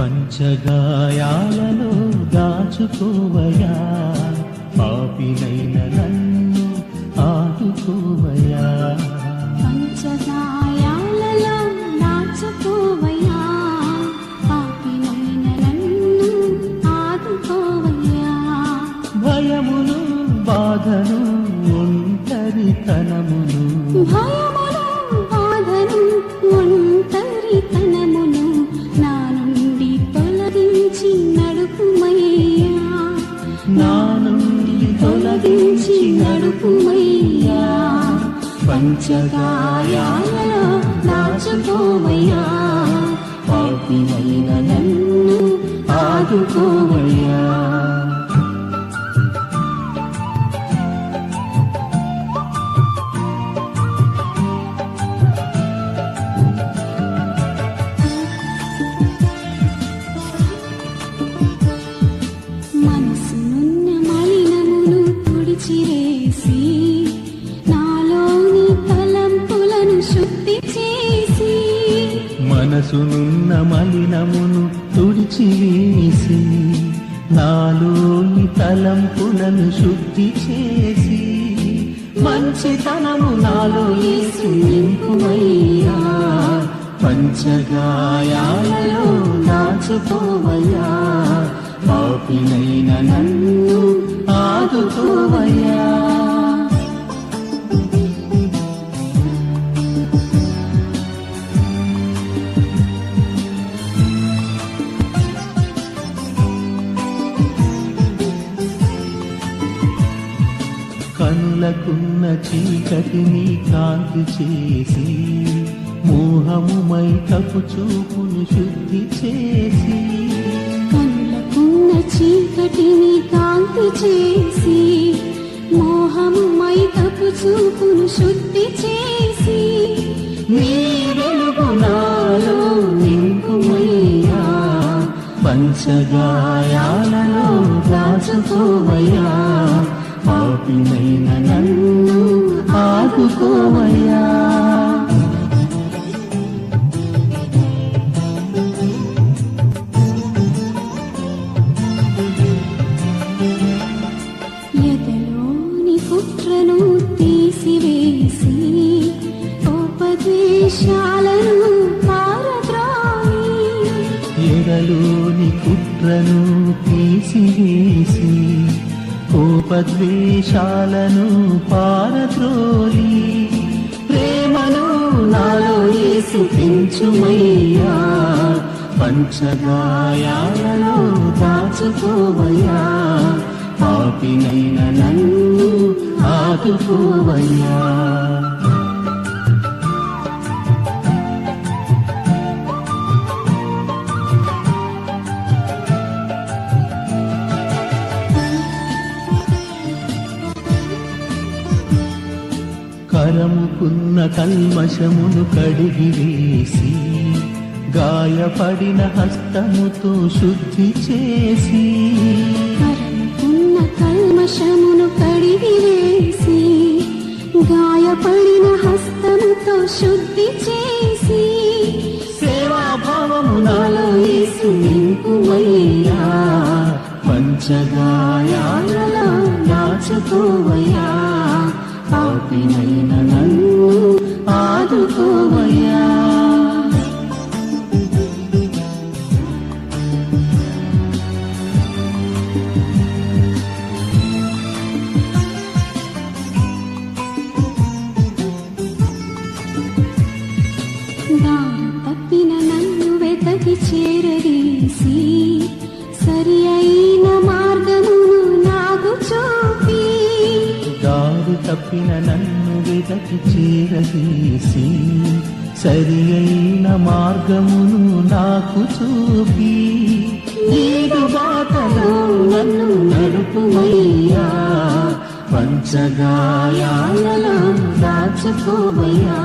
పంచగాయాలలో దాచుకోవయా పాపినైన నన్ను ఆదుకోవయా పంచగాయాలలో దాచుకోవయ్యా. పాపినైన నన్ను ఆదుకోవయ్యా. భయమును బాధను ఒంటరితనమును పంచగాయాలలో దాచుకోవయ్యా పాపినైన నన్ను ఆదుకోవయ్యా మనసునున్న మలినమును తుడిచివేసి నాలోని తలంపులను శుద్ధి చేసి మంచితనము నాలో నింపుమయ్యా. పంచగాయాలలో దాచుకోవయ్యా పాపినైన నన్ను ఆదుకోవయ్యా. కనులకున్న చీకటిని కాంతి చేసి మోహము మైకపు చూపును శుద్ధి చేసి. కనులకున్న చీకటిని కాంతి చేసి మోహము మైకపు చూపును శుద్ధి చేసి. నీ వెలుగు నాలో నింపుమయ్యా పంచగాయాలలో దాచుకోవయ్యా. పాపినైన నన్ను ఆదుకోవయ్యా. కోపద్వేషాలను పారద్రోలి ప్రేమను నాలో యేసు పెంచుమయ్యా పంచగాయాలలో దాచుకోవయ్యా పాపినైన నన్ను ఆదుకోవయ్యా. కరముకున్న కల్మషమును కడిగివేసి గాయపడిన హస్తముతో శుద్ధి చేసి. కరముకున్న కల్మషమును కడిగివేసి గాయపడిన హస్తముతో శుద్ధి చేసి. సేవాభావము నాలో యేసు పాపినైన నన్ను ఆదుకోవయ్యా. దారి తప్పిన నన్ను వెతకి చేరదీసి తప్పిన నన్ను వెతకి చేరదీసి సరి అయిన మార్గమును నాకు చూపి. నీదు బాటలో నన్ను నడుపుమయ్యా పంచగాయాలలో దాచుకోవయ్యా.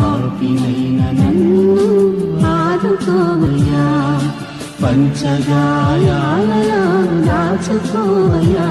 పాపినైన నన్ను ఆదుకోవయ్యా పంచగాయాలలో దాచుకోవయ్యా.